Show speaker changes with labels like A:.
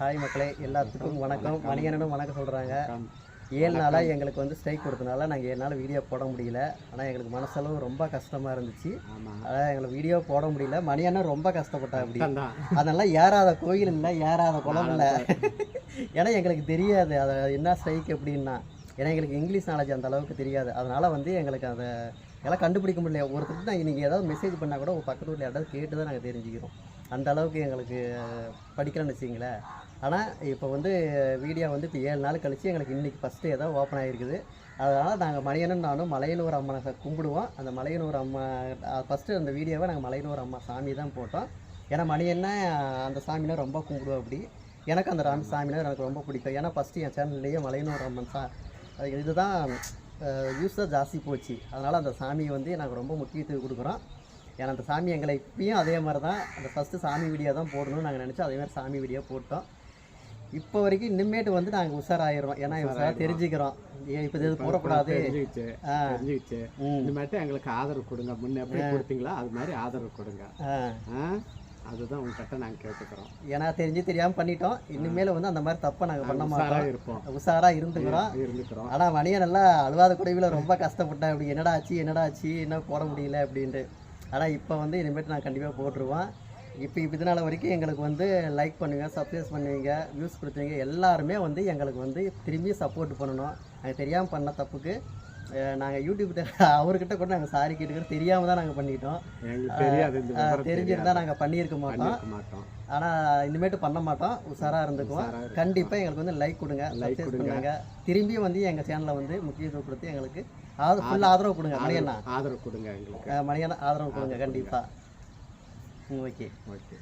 A: Hi மக்களே எல்லாத்துக்கும் வணக்கம். மணிகண்டனும் வணக்கம் சொல்கிறாங்க ஏழு நாளாக எங்களுக்கு வந்து ஸ்ட்ரைக் கொடுத்தனால நாங்கள் ஏழு நாள் வீடியோ போட முடியல. ஆனால் எங்களுக்கு மனசளவு ரொம்ப கஷ்டமாக இருந்துச்சு. அதான் எங்களுக்கு வீடியோ போட முடியல. மணியண்ணன் ரொம்ப கஷ்டப்பட்டா அப்படி. அதனால ஏறாத கோயில் இல்லை ஏறாத குளம் இல்லை. ஏன்னா எங்களுக்கு தெரியாது. அதை என்ன ஸ்ட்ரைக் எப்படின்னா ஏன்னா எங்களுக்கு இங்கிலீஷ் நாலேஜ் அந்த அளவுக்கு தெரியாது. அதனால் வந்து எங்களுக்கு அதை எல்லாம் கண்டுபிடிக்க முடியல. ஒருத்தருக்கு தான் நீங்கள் ஏதாவது மெசேஜ் பண்ணால் கூட பக்கத்து வீட்டில் யாராவது கேட்டு தான் நாங்கள் தெரிஞ்சுக்கிறோம். அந்த அளவுக்கு எங்களுக்கு படிக்கலன்னு வச்சிங்களேன் ஆனால் இப்போ வந்து வீடியோ வந்து இப்போ ஏழு நாள் கழித்து எங்களுக்கு இன்றைக்கி ஃபஸ்ட்டு ஏதோ ஓப்பன் ஆகிருக்குது அதனால் நாங்கள் மலையனும் நானும் மலையனூர் அம்மனை கும்பிடுவோம். அந்த மலையனூர் அம்மா ஃபஸ்ட்டு அந்த வீடியோவை நாங்கள் மலையனூர் அம்மா சாமி தான் போட்டோம். ஏன்னா மணியன்னா அந்த சாமினா ரொம்ப கும்பிடுவோம் அப்படி. எனக்கு அந்த ராமி சாமினா எனக்கு ரொம்ப பிடிக்கும். ஏன்னா ஃபஸ்ட்டு என் சேனல்லையே மலையனூர் அம்மன் சா இதுதான் யூஸ் தான் ஜாஸ்தி போச்சு. அதனால் அந்த சாமியை வந்து நாங்கள் ரொம்ப முக்கியத்துவம் கொடுக்குறோம். ஏன்னா அந்த சாமி எங்களை இப்பயும் அதே மாதிரி தான் அந்த ஃபஸ்ட்டு சாமி வீடியோ தான் போடணும்னு நாங்கள் நினச்சோம் அதே மாதிரி சாமி வீடியோ போட்டோம். இப்போ வரைக்கும் இனிமேட்டு வந்து நாங்கள் உஷாராயிடுறோம். ஏன்னா உஷாராக தெரிஞ்சுக்கிறோம். ஏன் இப்போ இது போடக்கூடாது
B: தெரிஞ்சுக்கிச்சு
A: ஆ.
B: தெரிஞ்சுக்கிச்சு.
A: ம்.
B: இனிமேட்டு எங்களுக்கு ஆதரவு கொடுங்க. முன்ன எப்படி கொடுத்தீங்களோ அது மாதிரி ஆதரவு கொடுங்க. அதுதான் உங்ககிட்ட நாங்கள் கேட்டுக்கிறோம்.
A: ஏன்னா தெரிஞ்சு தெரியாமல் பண்ணிட்டோம். இனிமேல் வந்து அந்த மாதிரி தப்பை நாங்கள் பண்ண மாட்டோம்.
B: இருப்போம்.
A: உஷாராக இருந்துக்கிறோம்.
B: இருந்துக்கிறோம்.
A: ஆனால் மணியை நல்லா அழுவாத குறைவில் ரொம்ப கஷ்டப்பட்டேன். அப்படி என்னடா ஆச்சு என்னடா ஆச்சு என்ன போட முடியல அப்படின்ட்டு. ஆனால் இப்போ வந்து இனிமேட்டு நான் கண்டிப்பாக போட்டுருவேன். இப்போ இப்போ இதனால் வரைக்கும் எங்களுக்கு வந்து லைக் பண்ணுவீங்க சப்ஸ்கிரைப் பண்ணுவீங்க வியூஸ் கொடுத்தீங்க எல்லாருமே வந்து எங்களுக்கு வந்து திரும்பி சப்போர்ட் பண்ணணும். நாங்கள் தெரியாமல் பண்ண தப்புக்கு நாங்கள் யூடியூப்கிட்ட அவர்கிட்ட கூட நாங்கள் சாரி கேட்டுக்கிட்டு தெரியாமல் தான் நாங்கள் பண்ணிக்கிட்டோம். தெரிஞ்சிருந்தா நாங்கள் பண்ணியிருக்க மாட்டோம். ஆனால் இனிமேட்டு பண்ண மாட்டோம். உஷாராக இருந்துக்குவோம். கண்டிப்பாக எங்களுக்கு வந்து லைக் கொடுங்க சப்ஸ்கிரைப்
B: கொடுங்க.
A: பண்ணுங்க. திரும்பி வந்து எங்கள் சேனலை வந்து முக்கியத்துவம் கொடுத்து எங்களுக்கு ஆதரவு ஃபுல் ஆதரவு கொடுங்க மணியண்ணா.
B: ஆதரவு கொடுங்க எங்களுக்கு.
A: மணியண்ணா ஆதரவு கொடுங்க கண்டிப்பாக ஓகே
B: ஓகே